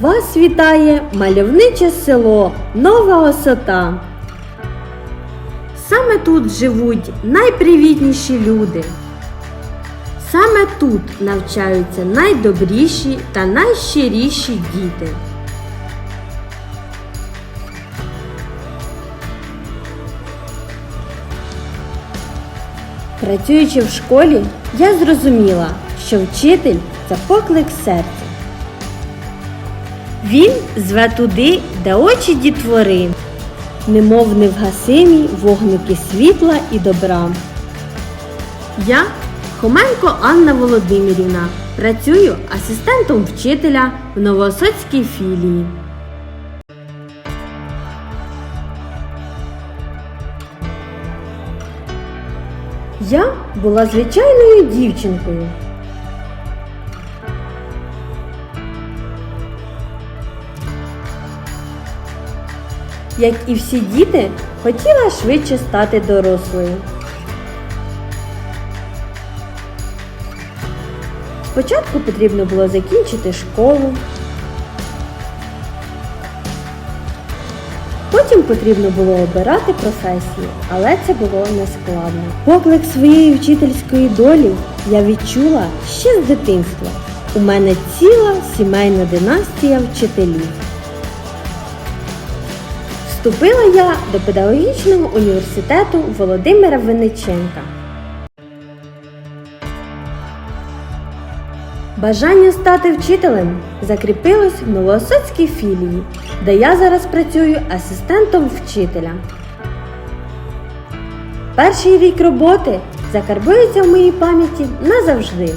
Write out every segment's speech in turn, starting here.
Вас вітає мальовниче село Нова Осота. Саме тут живуть найпривітніші люди. Саме тут навчаються найдобріші та найщиріші діти. Працюючи в школі, я зрозуміла, що вчитель це поклик серця. Він зве туди, де очі дітвори, немов невгасимі вогники світла і добра. Я Хоменко Анна Володимирівна. Працюю асистентом вчителя в Новоосоцькій філії. Я була звичайною дівчинкою. Як і всі діти, хотіла швидше стати дорослою. Спочатку потрібно було закінчити школу. Потім потрібно було обирати професію, але це було нескладно. Поклик своєї вчительської долі я відчула ще з дитинства. У мене ціла сімейна династія вчителів. Вступила я до педагогічного університету Володимира Винниченка. Бажання стати вчителем закріпилось в Новоосоцькій філії, де я зараз працюю асистентом вчителя. Перший рік роботи закарбується в моїй пам'яті назавжди.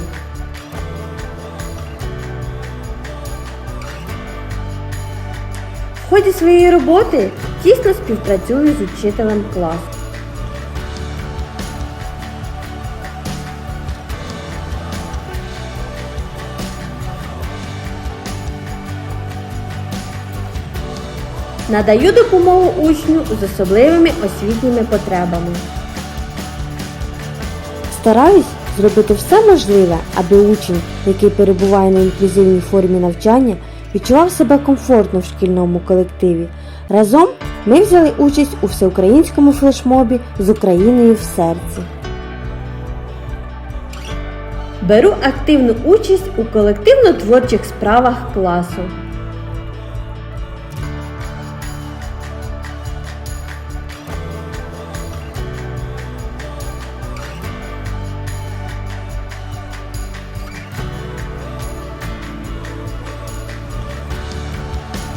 В ході своєї роботи тісно співпрацюю з учителем класу. Надаю допомогу учню з особливими освітніми потребами. Стараюсь зробити все можливе, аби учень, який перебуває на інклюзивній формі навчання, відчував себе комфортно в шкільному колективі. Разом ми взяли участь у всеукраїнському флешмобі з Україною в серці. Беру активну участь у колективно-творчих справах класу.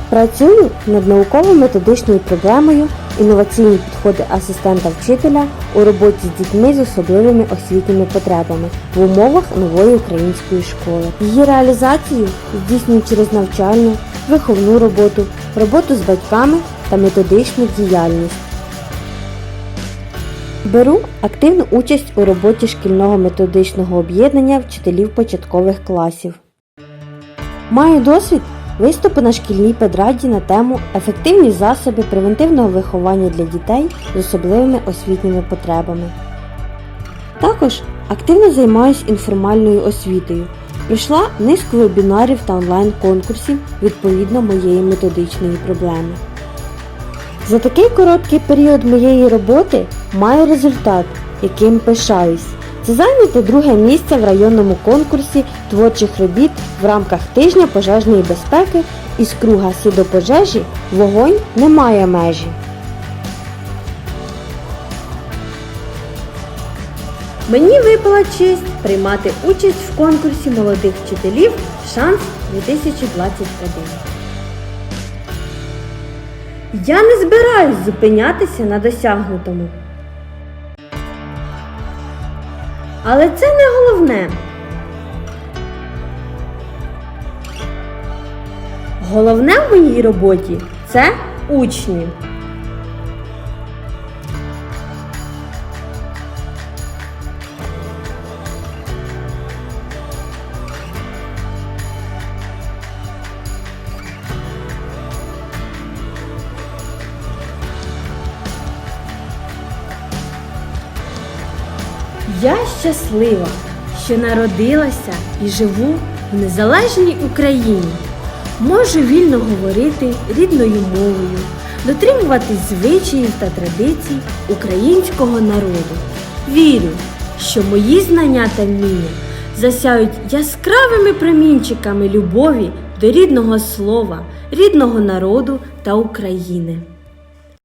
Працюю над науково-методичною проблемою інноваційні підходи асистента вчителя у роботі з дітьми з особливими освітніми потребами в умовах нової української школи. Її реалізацію здійснюю через навчальну, виховну роботу, роботу з батьками та методичну діяльність. Беру активну участь у роботі шкільного методичного об'єднання вчителів початкових класів. Маю досвід виступу на шкільній педраді на тему Ефективні засоби превентивного виховання для дітей з особливими освітніми потребами. Також активно займаюся інформальною освітою. Пройшла низку вебінарів та онлайн-конкурсів відповідно моєї методичної проблеми. За такий короткий період моєї роботи маю результат, яким пишаюсь. Це зайняте друге місце в районному конкурсі творчих робіт в рамках тижня пожежної безпеки із круга «Сі до пожежі вогонь не має межі. Мені випала честь приймати участь в конкурсі молодих вчителів Шанс 2021. Я не збираюсь зупинятися на досягнутому. Але це не головне. Головне в моїй роботі це учні. Я щаслива, що народилася і живу в незалежній Україні. Можу вільно говорити рідною мовою, дотримуватись звичаїв та традицій українського народу. Вірю, що мої знання та вміння засяють яскравими промінчиками любові до рідного слова, рідного народу та України.